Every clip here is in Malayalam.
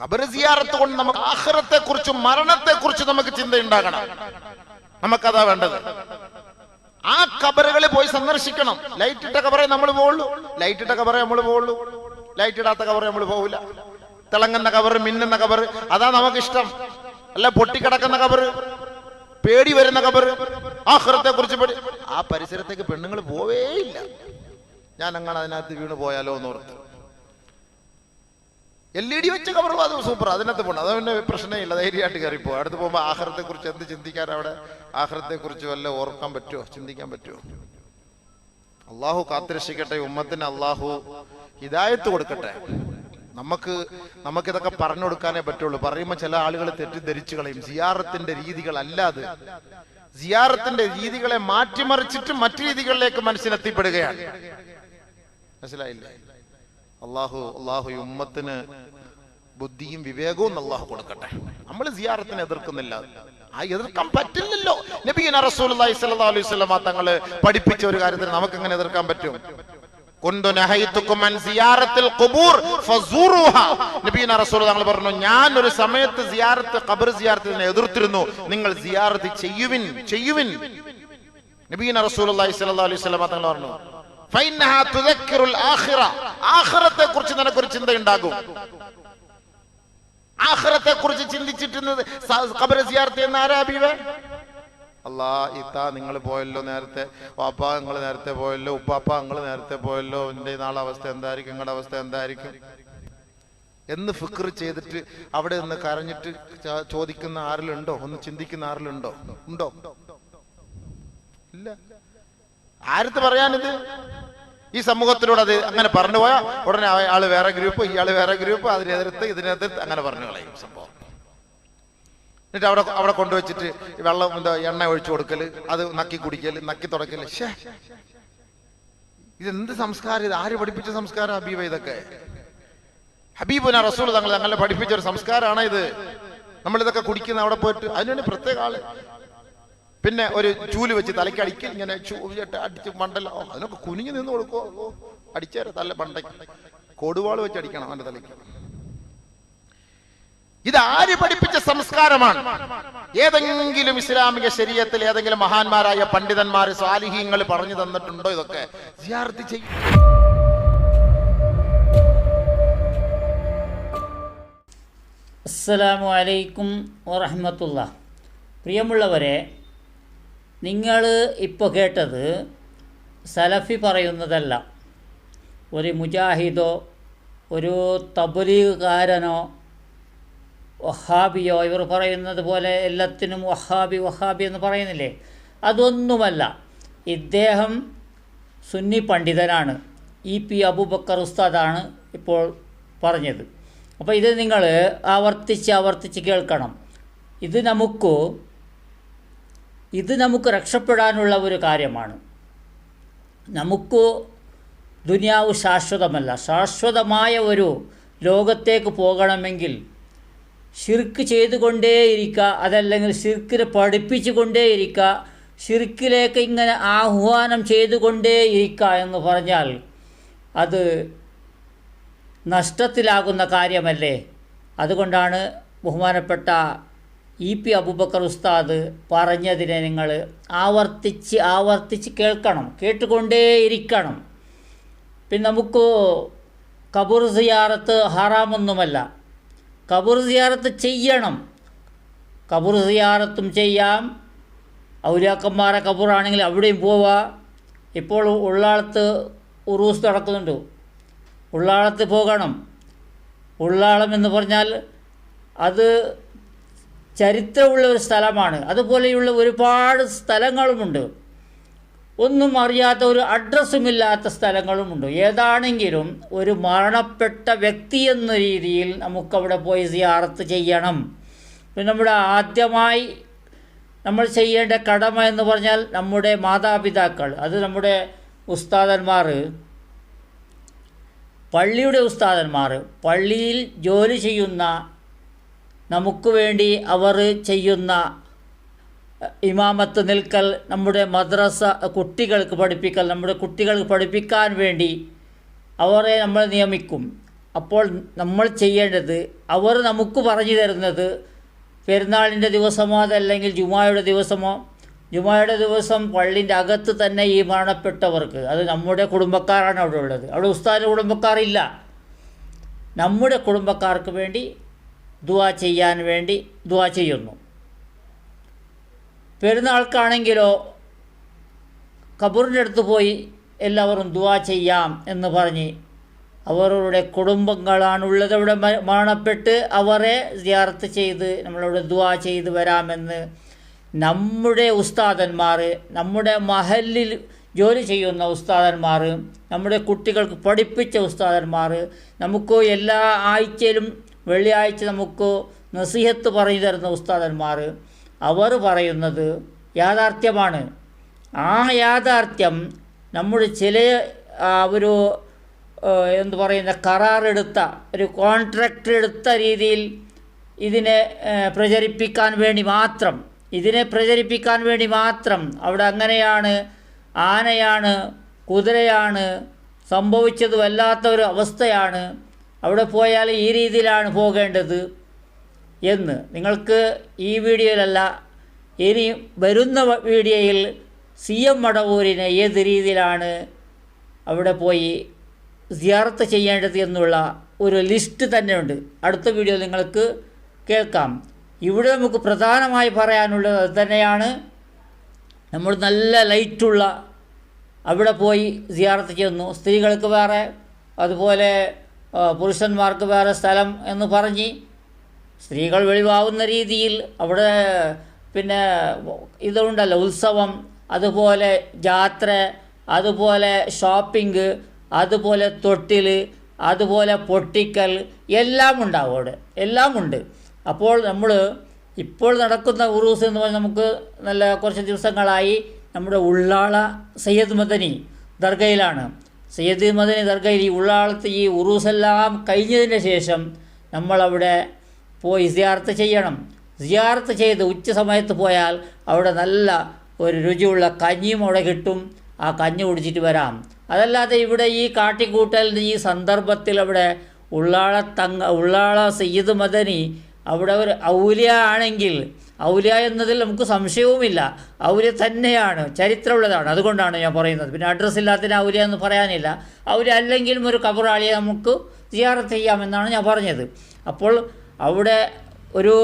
ഖബർ സിയാറത്ത് കൊണ്ട് നമുക്ക് ആഹ്റത്തെ കുറിച്ചും മരണത്തെ കുറിച്ചും നമുക്ക് ചിന്തയുണ്ടാകണം. നമുക്കതാ വേണ്ടത്. ആ കബറുകളിൽ പോയി സന്ദർശിക്കണം. ലൈറ്റ് ഇട്ട കബറേ നമ്മൾ പോവുള്ളൂ. ലൈറ്റ് ഇട്ട കബറേ നമ്മൾ പോവുള്ളൂ. ലൈറ്റ് ഇടാത്ത കബറേ നമ്മൾ പോവില്ല. തിളങ്ങുന്ന കബർ മിന്നുന്ന കബർ അതാ നമുക്ക് ഇഷ്ടം അല്ല പൊട്ടിക്കിടക്കുന്ന കബർ പേടി വരുന്ന കബറ് ആഹ്റത്തെ കുറിച്ച് പേടി. ആ പരിസരത്തേക്ക് പെണ്ണുങ്ങൾ പോവേ ഇല്ല ഞാൻ അങ്ങനെ അതിനകത്ത് വീണ് പോയാലോ എന്ന് ഓർത്ത് എൽ ഇ ഡി വെച്ച കവർ അത് സൂപ്പർ അതിനകത്ത് പോകണം അത് പിന്നെ പ്രശ്നമില്ല. ധൈര്യമായിട്ട് കയറിപ്പോ അടുത്ത് പോകുമ്പോൾ ആഹാരത്തെ കുറിച്ച് എന്ത് ചിന്തിക്കാൻ അവിടെ ആഹാരത്തെ കുറിച്ച് വല്ല ഓർക്കാൻ പറ്റുമോ ചിന്തിക്കാൻ പറ്റുമോ അള്ളാഹു കാത്തിരക്ഷിക്കട്ടെ. ഉമ്മത്തിന് അള്ളാഹു ഹിദായത്ത് കൊടുക്കട്ടെ. നമുക്ക് നമുക്കിതൊക്കെ പറഞ്ഞു കൊടുക്കാനേ പറ്റുള്ളൂ. പറയുമ്പോൾ ചില ആളുകൾ തെറ്റിദ്ധരിച്ചു കളയും. സിയാറത്തിന്റെ രീതികൾ അല്ലാതെ സിയാറത്തിന്റെ രീതികളെ മാറ്റിമറിച്ചിട്ട് മറ്റു രീതികളിലേക്ക് മനസ്സിനെത്തിപ്പെടുകയാണ്. മനസ്സിലായില്ലേ? അള്ളാഹു അള്ളാഹു ഉമ്മത്തിന് ബുദ്ധിയും വിവേകവും അള്ളാഹു കൊടുക്കട്ടെ. നമ്മൾ സിയാറത്തിന് എതിർക്കുന്നില്ല. ആ എതിർക്കാൻ പറ്റില്ലല്ലോ. അലൈഹി തങ്ങൾ പഠിപ്പിച്ച ഒരു കാര്യത്തിന് നമുക്ക് എങ്ങനെ എതിർക്കാൻ പറ്റും? റസൂൽ തങ്ങൾ പറഞ്ഞു ഞാൻ ഒരു സമയത്ത് സിയാറത്ത് ഖബർ സിയാറത്തിനെ എതിർത്തിരുന്നു. നിങ്ങൾ സിയാറത്ത് ചെയ്യുവിൻ ചെയ്യുവിൻ. റസൂലുള്ളാഹി സ്വല്ലല്ലാഹു അലൈഹി വസല്ലമ തങ്ങൾ പറഞ്ഞു ആഖിറത്തെ കുറിച്ച് നിനക്കൊരു ചിന്ത ഉണ്ടാകും ആഹ്റത്തെ കുറിച്ച് ആരാബിവേ അല്ലാ ഇത്ത നിങ്ങൾ പോയല്ലോ നേരത്തെ വാപ്പ നിങ്ങൾ നേരത്തെ പോയല്ലോ ഉപ്പാപ്പ നിങ്ങൾ നേരത്തെ പോയല്ലോ എന്റെ നാളെ അവസ്ഥ എന്തായിരിക്കും നിങ്ങളുടെ അവസ്ഥ എന്തായിരിക്കും? എന്ന് ഫിക്ർ ചെയ്തിട്ട് അവിടെ നിന്ന് കരഞ്ഞിട്ട് ചോദിക്കുന്ന ആരിലുണ്ടോ? ഒന്ന് ചിന്തിക്കുന്ന ആരിലുണ്ടോ? ഉണ്ടോ? ഇല്ല. ആരത്ത് പറയാനിത്? ഈ സമൂഹത്തിലൂടെ അത് അങ്ങനെ പറഞ്ഞു പോയാൽ ഉടനെ ആൾ വേറെ ഗ്രൂപ്പ് ഇയാൾ വേറെ ഗ്രൂപ്പ് അതിനെതിർത്ത് ഇതിനെതിർത്ത് അങ്ങനെ പറഞ്ഞു കളയും സംഭവം. എന്നിട്ട് അവിടെ അവിടെ കൊണ്ടുവച്ചിട്ട് വെള്ളം എന്താ എണ്ണ ഒഴിച്ചു കൊടുക്കൽ അത് നക്കി കുടിക്കൽ നക്കി തുടക്കൽ. ശ്ശേ. ഇതെന്ത് സംസ്കാരം ഇത്? ആര് പഠിപ്പിച്ച സംസ്കാരം ഹബീബ ഇതൊക്കെ? ഹബീബുന റസൂൾ തങ്ങൾ തങ്ങളെ പഠിപ്പിച്ച ഒരു സംസ്കാരമാണ് ഇത് നമ്മളിതൊക്കെ കുടിക്കുന്ന അവിടെ പോയിട്ട് അതിനുവേണ്ടി പ്രത്യേക ആൾ പിന്നെ ഒരു ചൂൽ വെച്ച് തലയ്ക്ക് അടിക്കൽ ഇങ്ങനെ ചൂലിട്ട് അടിച്ച് മണ്ടല്ല. അതിനൊക്കെ കുനിഞ്ഞു നിന്ന് കൊടുക്കോ? അടിച്ചേരെ തല മണ്ടയ്ക്ക്. കൊടുവാൾ വെച്ച് അടിക്കണം അവന്റെ തലയ്ക്ക്. ഇത് ആര് പഠിപ്പിച്ച സംസ്കാരമാണ്? ഏതെങ്കിലും ഇസ്ലാമിക ശരീരത്തിൽ ഏതെങ്കിലും മഹാന്മാരായ പണ്ഡിതന്മാർ സ്വാലിഹീങ്ങൾ പറഞ്ഞു തന്നിട്ടുണ്ടോ ഇതൊക്കെ? സിയാറത്ത് ചെയ്യും. അസ്സലാമു അലൈക്കും വറഹമത്തുള്ള പ്രിയമുള്ളവരെ നിങ്ങൾ ഇപ്പോൾ കേട്ടത് സലഫി പറയുന്നതല്ല. ഒരു മുജാഹിദോ ഒരു തബുലീഗുകാരനോ വഹാബിയോ ഇവർ പറയുന്നത് പോലെ എല്ലാത്തിനും വഹാബി വഹാബി എന്ന് പറയുന്നില്ലേ? അതൊന്നുമല്ല. ഇദ്ദേഹം സുന്നി പണ്ഡിതനാണ്. ഇ പി അബൂബക്കർ ഉസ്താദാണ് ഇപ്പോൾ പറഞ്ഞത്. അപ്പോൾ ഇത് നിങ്ങൾ ആവർത്തിച്ച് ആവർത്തിച്ച് കേൾക്കണം. ഇത് നമുക്ക് ഇത് നമുക്ക് രക്ഷപ്പെടാനുള്ള ഒരു കാര്യമാണ്. നമുക്ക് ദുനിയാവ് ശാശ്വതമല്ല. ശാശ്വതമായ ഒരു ലോകത്തേക്ക് പോകണമെങ്കിൽ ഷിർക്ക് ചെയ്തുകൊണ്ടേയിരിക്കുക അതല്ലെങ്കിൽ ഷിർക്കിനെ പഠിപ്പിച്ചു കൊണ്ടേയിരിക്കുക ശിർക്കിലേക്ക് ഇങ്ങനെ ആഹ്വാനം ചെയ്തുകൊണ്ടേയിരിക്കുക എന്ന് പറഞ്ഞാൽ അത് നഷ്ടത്തിലാകുന്ന കാര്യമല്ലേ? അതുകൊണ്ടാണ് ബഹുമാനപ്പെട്ട ഇ പി അബൂബക്കർ ഉസ്താദ് പറഞ്ഞതിനെ നിങ്ങൾ ആവർത്തിച്ച് ആവർത്തിച്ച് കേൾക്കണം കേട്ടുകൊണ്ടേയിരിക്കണം. പിന്നെ നമുക്ക് കബൂർ സിയാറത്ത് ഹറാമൊന്നുമല്ല. കബൂർ സിയാറത്ത് ചെയ്യണം. കബൂർ സിയാറത്തും ചെയ്യാം. ഔലിയാക്കന്മാരെ കബൂറാണെങ്കിൽ അവിടെയും പോവാ. ഇപ്പോൾ ഉള്ളാളത്ത് ഉറൂസ് നടക്കുന്നുണ്ട്. ഉള്ളാളത്ത് പോകണം. ഉള്ളാളം എന്ന് പറഞ്ഞാൽ അത് ചരിത്രമുള്ള ഒരു സ്ഥലമാണ്. അതുപോലെയുള്ള ഒരുപാട് സ്ഥലങ്ങളുമുണ്ട്. ഒന്നും അറിയാത്ത ഒരു അഡ്രസ്സുമില്ലാത്ത സ്ഥലങ്ങളുമുണ്ട്. ഏതാണെങ്കിലും ഒരു മരണപ്പെട്ട വ്യക്തി എന്ന രീതിയിൽ നമുക്കവിടെ പോയി സിയാറത്ത് ചെയ്യണം. പിന്നെ നമ്മുടെ ആദ്യമായി നമ്മൾ ചെയ്യേണ്ട കടമ എന്ന് പറഞ്ഞാൽ നമ്മുടെ മാതാപിതാക്കൾ. അത് നമ്മുടെ ഉസ്താദന്മാർ. പള്ളിയുടെ ഉസ്താദന്മാർ. പള്ളിയിൽ ജോലി ചെയ്യുന്ന നമുക്ക് വേണ്ടി അവർ ചെയ്യുന്ന ഇമാമത്ത് നിൽക്കൽ നമ്മുടെ മദ്രസ കുട്ടികൾക്ക് പഠിപ്പിക്കൽ നമ്മുടെ കുട്ടികൾക്ക് പഠിപ്പിക്കാൻ വേണ്ടി അവരെ നമ്മൾ നിയമിക്കും. അപ്പോൾ നമ്മൾ ചെയ്യേണ്ടത് അവർ നമുക്ക് പറഞ്ഞു തരുന്നത് പെരുന്നാളിന്റെ ദിവസമോ അതല്ലെങ്കിൽ ജുമായുടെ ദിവസമോ ജുമായുടെ ദിവസം പള്ളിന്റെ അകത്ത് തന്നെ ഈ മരണപ്പെട്ടവർക്ക് അത് നമ്മുടെ കുടുംബക്കാരാണ് അവിടെ ഉള്ളത്. അവിടെ ഉസ്താദിന്റെ കുടുംബക്കാരില്ല. നമ്മുടെ കുടുംബക്കാർക്ക് വേണ്ടി ദുവാ ചെയ്യാൻ വേണ്ടി ദുവാ ചെയ്യുന്നു. പെരുന്നാൾക്കാണെങ്കിലോ കബറിന്റെ അടുത്ത് പോയി എല്ലാവരും ദുവാ ചെയ്യാം എന്ന് പറഞ്ഞ് അവരുടെ കുടുംബങ്ങളാണുള്ളത്. അവിടെ മരണപ്പെട്ട് അവരെ ജിയാർത്ത് ചെയ്ത് നമ്മളവിടെ ദുവാ ചെയ്ത് വരാമെന്ന് നമ്മുടെ ഉസ്താദന്മാർ നമ്മുടെ മഹലിൽ ജോലി ചെയ്യുന്ന ഉസ്താദന്മാർ നമ്മുടെ കുട്ടികൾക്ക് പഠിപ്പിച്ച ഉസ്താദന്മാർ നമുക്ക് എല്ലാ ആഴ്ചയിലും വെള്ളിയാഴ്ച നമുക്ക് നസീഹത്ത് പറഞ്ഞു തരുന്ന ഉസ്താദന്മാർ അവർ പറയുന്നത് യാഥാർത്ഥ്യമാണ്. ആ യാഥാർത്ഥ്യം നമ്മുടെ ചില ഒരു എന്ത് പറയുന്ന കരാറെടുത്ത ഒരു കോൺട്രാക്റ്റ് എടുത്ത രീതിയിൽ ഇതിനെ പ്രചരിപ്പിക്കാൻ വേണ്ടി മാത്രം ഇതിനെ പ്രചരിപ്പിക്കാൻ വേണ്ടി മാത്രം അവിടെ അങ്ങനെയാണ് ആനയാണ് കുതിരയാണ് സംഭവിച്ചത് വല്ലാത്ത ഒരു അവസ്ഥയാണ് അവിടെ പോയാൽ ഈ രീതിയിലാണ് പോകേണ്ടത് എന്ന്. നിങ്ങൾക്ക് ഈ വീഡിയോയിലല്ല ഇനി വരുന്ന വീഡിയോയിൽ സി എം മടവൂരിനെ ഏത് രീതിയിലാണ് അവിടെ പോയി സിയാർത്ത് ചെയ്യേണ്ടത് എന്നുള്ള ഒരു ലിസ്റ്റ് തന്നെയുണ്ട്. അടുത്ത വീഡിയോ നിങ്ങൾക്ക് കേൾക്കാം. ഇവിടെ നമുക്ക് പ്രധാനമായി പറയാനുള്ളത് അത് തന്നെയാണ്. നമ്മൾ നല്ല ലൈറ്റുള്ള അവിടെ പോയി സിയാർത്ത് ചെയ്യുന്നു സ്ത്രീകൾക്ക് വേറെ അതുപോലെ പുരുഷന്മാർക്ക് വേറെ സ്ഥലം എന്ന് പറഞ്ഞ് സ്ത്രീകൾ വെളിവാകുന്ന രീതിയിൽ അവിടെ പിന്നെ ഇതുണ്ടല്ലോ ഉത്സവം അതുപോലെ ജാത്ര അതുപോലെ ഷോപ്പിംഗ് അതുപോലെ തൊട്ടിൽ അതുപോലെ പൊട്ടിക്കൽ എല്ലാം ഉണ്ടാവും അവിടെ എല്ലാം ഉണ്ട്. അപ്പോൾ നമ്മൾ ഇപ്പോൾ നടക്കുന്ന ഉറൂസ് എന്ന് പറഞ്ഞാൽ നമുക്ക് നല്ല കുറച്ച് ദിവസങ്ങളായി നമ്മുടെ ഉള്ളാള സയ്യദ് മദനി ദർഗയിലാണ്. സയ്യദ് മദനി ദർഗയിൽ ഈ ഉള്ളാളത്ത് ഈ ഉറൂസെല്ലാം കഴിഞ്ഞതിന് ശേഷം നമ്മളവിടെ പോയി സിയാർത്ത് ചെയ്യണം. സിയാർത്ത് ചെയ്ത് ഉച്ച സമയത്ത് പോയാൽ അവിടെ നല്ല ഒരു രുചിയുള്ള കഞ്ഞിയും അവിടെ കിട്ടും. ആ കഞ്ഞി കുടിച്ചിട്ട് വരാം. അതല്ലാതെ ഇവിടെ ഈ കാട്ടിക്കൂട്ടലിന്റെ ഈ സന്ദർഭത്തിൽ അവിടെ ഉള്ളാള തങ്ങ ഉള്ളാള സയ്യിദ് മദനി അവിടെ ഒരു ഔലിയ ആണെങ്കിൽ ഔലിയ എന്നതിൽ നമുക്ക് സംശയവുമില്ല. ഔലിയ തന്നെയാണ് ചരിത്രമുള്ളതാണ്. അതുകൊണ്ടാണ് ഞാൻ പറയുന്നത്. പിന്നെ അഡ്രസ്സ് ഇല്ലാത്തതിന് ഔലിയ എന്ന് പറയാനില്ല. ഔലിയ അല്ലെങ്കിലും ഒരു കബറാളിയെ നമുക്ക് സിയാറത്ത് ചെയ്യാമെന്നാണ് ഞാൻ പറഞ്ഞത്. അപ്പോൾ അവിടെ ഒരു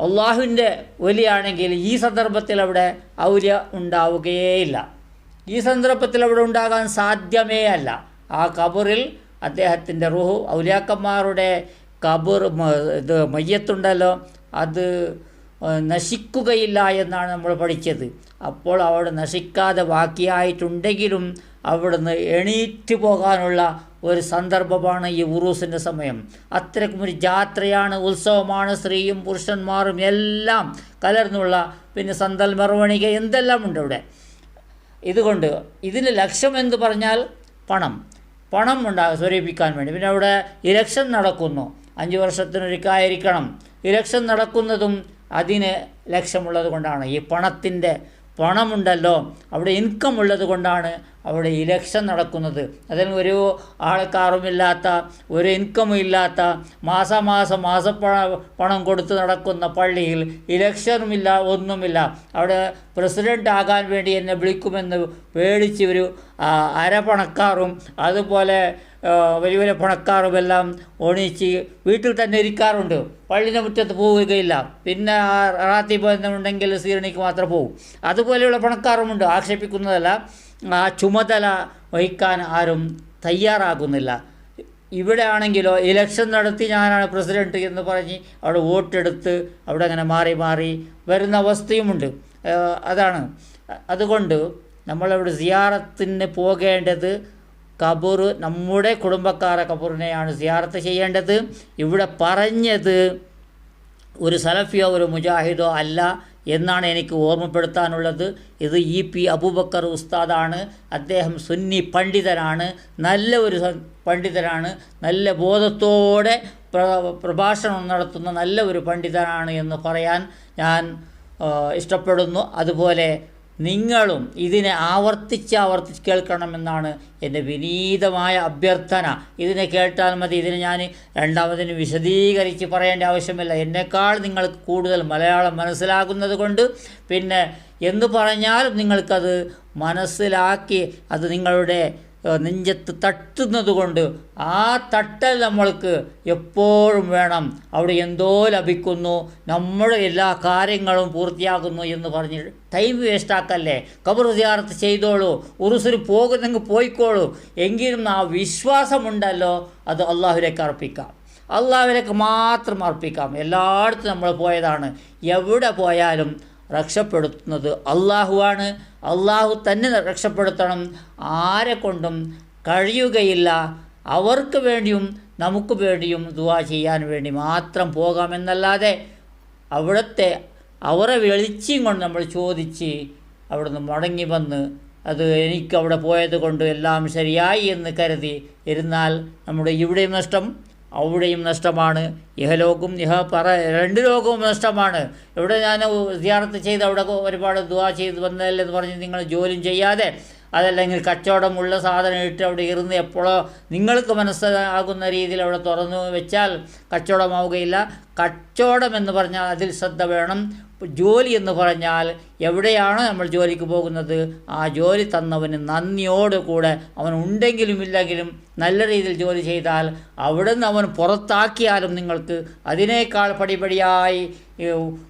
അള്ളാഹുവിന്റെ വലിയാണെങ്കിൽ ഈ സന്ദർഭത്തിൽ അവിടെ ഔലിയ ഉണ്ടാവുകയേയില്ല. ഈ സന്ദർഭത്തിൽ അവിടെ ഉണ്ടാകാൻ സാധ്യമേ അല്ല. ആ കബറിൽ അദ്ദേഹത്തിന്റെ റുഹു ഔലിയാക്കന്മാരുടെ കബർ ഇത് മയ്യത്തുണ്ടല്ലോ. അത് നശിക്കുകയില്ല എന്നാണ് നമ്മൾ പഠിച്ചത്. അപ്പോൾ അവിടെ നശിക്കാതെ ബാക്കിയായിട്ടുണ്ടെങ്കിലും അവിടുന്ന് എണീറ്റ് പോകാനുള്ള ഒരു സന്ദർഭമാണ് ഈ ഉറൂസിന്റെ സമയം. അത്രയ്ക്കും ഒരു ജാത്രയാണ്. ഉത്സവമാണ്. സ്ത്രീയും പുരുഷന്മാരും എല്ലാം കലർന്നുള്ള പിന്നെ സന്തൽ മെറവണിക എന്തെല്ലാം ഉണ്ട് ഇവിടെ ഇതുകൊണ്ട് ഇതിന്റെ ലക്ഷ്യം എന്ന് പറഞ്ഞാൽ പണം. പണം ഉണ്ടാകും സ്വരൂപിക്കാൻ വേണ്ടി. പിന്നെ അവിടെ ഇലക്ഷൻ നടക്കുന്നു. അഞ്ച് വർഷത്തിനൊരിക്കായിരിക്കണം ഇലക്ഷൻ നടക്കുന്നതും അതിന് ലക്ഷ്യമുള്ളത് കൊണ്ടാണ്. ഈ പണത്തിന്റെ പണമുണ്ടല്ലോ അവിടെ ഇൻകം ഉള്ളത് കൊണ്ടാണ് അവിടെ ഇലക്ഷൻ നടക്കുന്നത്. അതിൽ ഒരു ആൾക്കാറുമില്ലാത്ത ഒരു ഇൻകമും ഇല്ലാത്ത മാസമാസം മാസപ്പണ പണം കൊടുത്ത് നടക്കുന്ന പള്ളിയിൽ ഇലക്ഷനുമില്ല ഒന്നുമില്ല. അവിടെ പ്രസിഡന്റ് ആകാൻ വേണ്ടി എന്നെ വിളിക്കുമെന്ന് പേടിച്ച് ഒരു അരപണക്കാറും അതുപോലെ വലിയ വലിയ പണക്കാറുമെല്ലാം ഒണിച്ച് വീട്ടിൽ തന്നെ ഇരിക്കാറുണ്ട്. പള്ളിന്റെ മുറ്റത്ത് പോവുകയില്ല. പിന്നെ റാത്തി ബന്ധമുണ്ടെങ്കിൽ സീറണിക്ക് മാത്രം പോകും അതുപോലെയുള്ള പണക്കാറുമുണ്ട് ആക്ഷേപിക്കുന്നതല്ല ആ ചുമതല വഹിക്കാൻ ആരും തയ്യാറാകുന്നില്ല. ഇവിടെ ആണെങ്കിലോ ഇലക്ഷൻ നടത്തി ഞാനാണ് പ്രസിഡന്റ് എന്ന് പറഞ്ഞ് അവിടെ വോട്ടെടുത്ത് അവിടെ അങ്ങനെ മാറി മാറി വരുന്ന അവസ്ഥയുമുണ്ട്. അതാണ്. അതുകൊണ്ട് നമ്മളവിടെ സിയാറത്തിന് പോകേണ്ടത് കബൂർ നമ്മുടെ കുടുംബക്കാരെ കബൂറിനെയാണ് സിയാർത്ത് ചെയ്യേണ്ടത്. ഇവിടെ പറഞ്ഞത് ഒരു സലഫിയോ ഒരു മുജാഹിദോ അല്ല എന്നാണ് എനിക്ക് ഓർമ്മപ്പെടുത്താനുള്ളത്. ഇത് ഇ പി അബൂബക്കർ ഉസ്താദാണ്. അദ്ദേഹം സുന്നി പണ്ഡിതനാണ്. നല്ല ഒരു പണ്ഡിതനാണ്. നല്ല ബോധത്തോടെ പ്ര പ്രഭാഷണം നടത്തുന്ന നല്ല ഒരു പണ്ഡിതനാണ് എന്ന് പറയാൻ ഞാൻ ഇഷ്ടപ്പെടുന്നു. അതുപോലെ നിങ്ങളും ഇതിനെ ആവർത്തിച്ച് ആവർത്തിച്ച് കേൾക്കണമെന്നാണ് എന്റെ വിനീതമായ അഭ്യർത്ഥന. ഇതിനെ കേട്ടാൽ മതി. ഇതിനെ ഞാൻ രണ്ടാമതിന് വിശദീകരിച്ച് പറയേണ്ട ആവശ്യമില്ല. എന്നെക്കാൾ നിങ്ങൾക്ക് കൂടുതൽ മലയാളം മനസ്സിലാകുന്നത് കൊണ്ട് പിന്നെ എന്ന് പറഞ്ഞാലും നിങ്ങൾക്കത് മനസ്സിലാക്കി അത് നിങ്ങളുടെ നെഞ്ചത്ത് തട്ടുന്നത് കൊണ്ട് ആ തട്ടൽ നമ്മൾക്ക് എപ്പോഴും വേണം. അവിടെ എന്തോ ലഭിക്കുന്നു. നമ്മുടെ എല്ലാ കാര്യങ്ങളും പൂർത്തിയാകുന്നു എന്ന് പറഞ്ഞ് ടൈം വേസ്റ്റാക്കല്ലേ കബർ സിയാറത്ത് ചെയ്തോളൂ. ഉറുസുരി പോകുന്നെങ്കിൽ പോയിക്കോളൂ. എങ്കിലും ആ വിശ്വാസമുണ്ടല്ലോ അത് അള്ളാഹുലേക്ക് അർപ്പിക്കാം. അള്ളാഹുലേക്ക് മാത്രം അർപ്പിക്കാം. എല്ലായിടത്തും നമ്മൾ പോയതാണ്. എവിടെ പോയാലും രക്ഷപ്പെടുത്തുന്നത്. അള്ളാഹുവാണ്. അള്ളാഹു തന്നെ രക്ഷപ്പെടുത്തണം. ആരെ കൊണ്ടും കഴിയുകയില്ല. അവർക്ക് വേണ്ടിയും നമുക്ക് വേണ്ടിയും ദുവാ ചെയ്യാൻ വേണ്ടി മാത്രം പോകാമെന്നല്ലാതെ അവിടുത്തെ അവരെ വെളിച്ചം കൊണ്ട് നമ്മൾ ചോദിച്ച് അവിടുന്ന് മടങ്ങി വന്ന് അത് എനിക്ക് അവിടെ പോയത് കൊണ്ട് എല്ലാം ശരിയായി എന്ന് കരുതി. ഇരുന്നാൽ നമ്മുടെ ഇവിടെയും നഷ്ടം അവിടെയും നഷ്ടമാണ്. ഇഹലോകും ഇഹ പറ രണ്ട് ലോകവും നഷ്ടമാണ്. ഇവിടെ ഞാൻ സിയാറത്ത് ചെയ്ത് അവിടെ ഒരുപാട് ദുവാ ചെയ്ത് വന്നതല്ലെന്ന് പറഞ്ഞ് നിങ്ങൾ ജോലിയും ചെയ്യാതെ അതല്ലെങ്കിൽ കച്ചവടമുള്ള സാധനം ഇട്ട് അവിടെ ഇരുന്ന് എപ്പോഴോ നിങ്ങൾക്ക് മനസ്സിലാകുന്ന രീതിയിൽ അവിടെ തുറന്നു വെച്ചാൽ കച്ചവടമാവുകയില്ല. കച്ചവടം എന്ന് പറഞ്ഞാൽ അതിൽ ശ്രദ്ധ വേണം. ജോലി എന്ന് പറഞ്ഞാൽ എവിടെയാണോ നമ്മൾ ജോലിക്ക് പോകുന്നത് ആ ജോലി തന്നവന് നന്ദിയോടുകൂടെ അവൻ ഉണ്ടെങ്കിലും ഇല്ലെങ്കിലും നല്ല രീതിയിൽ ജോലി ചെയ്താൽ അവിടെ നിന്ന് അവൻ പുറത്താക്കിയാലും നിങ്ങൾക്ക് അതിനേക്കാൾ പടിപടിയായി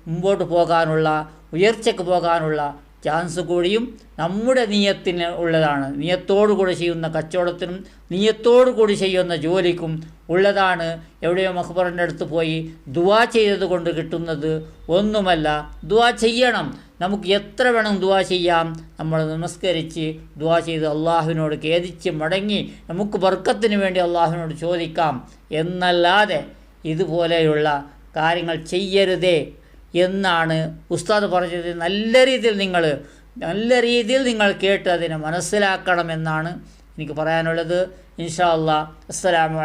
മുമ്പോട്ട് പോകാനുള്ള ഉയർച്ചയ്ക്ക് പോകാനുള്ള ചാൻസ് കൂടിയും നമ്മുടെ നീയത്തിന് ഉള്ളതാണ്. നീയത്തോടു കൂടി ചെയ്യുന്ന കച്ചവടത്തിനും നീയത്തോടു കൂടി ചെയ്യുന്ന ജോലിക്കും ഉള്ളതാണ്. എവിടെയോ മഹബറിന്റെ അടുത്ത് പോയി ദുവാ ചെയ്തത് കൊണ്ട് കിട്ടുന്നത് ഒന്നുമല്ല ദുവാ ചെയ്യണം. നമുക്ക് എത്ര വേണം ദുവാ ചെയ്യാം? നമ്മൾ നമസ്കരിച്ച് ദുവാ ചെയ്ത് അള്ളാഹുവിനോട് ഖേദിച്ച് മടങ്ങി നമുക്ക് വർക്കത്തിന് വേണ്ടി അള്ളാഹുവിനോട് ചോദിക്കാം. എന്നല്ലാതെ ഇതുപോലെയുള്ള കാര്യങ്ങൾ ചെയ്യരുതേ. എന്നാണ് ഉസ്താദ് പറഞ്ഞത്. നല്ല രീതിയിൽ നിങ്ങൾ നല്ല രീതിയിൽ നിങ്ങൾ കേട്ട് അതിനെ മനസ്സിലാക്കണമെന്നാണ് എനിക്ക് പറയാനുള്ളത്. ഇൻഷാ അല്ലാ അസ്സലാമു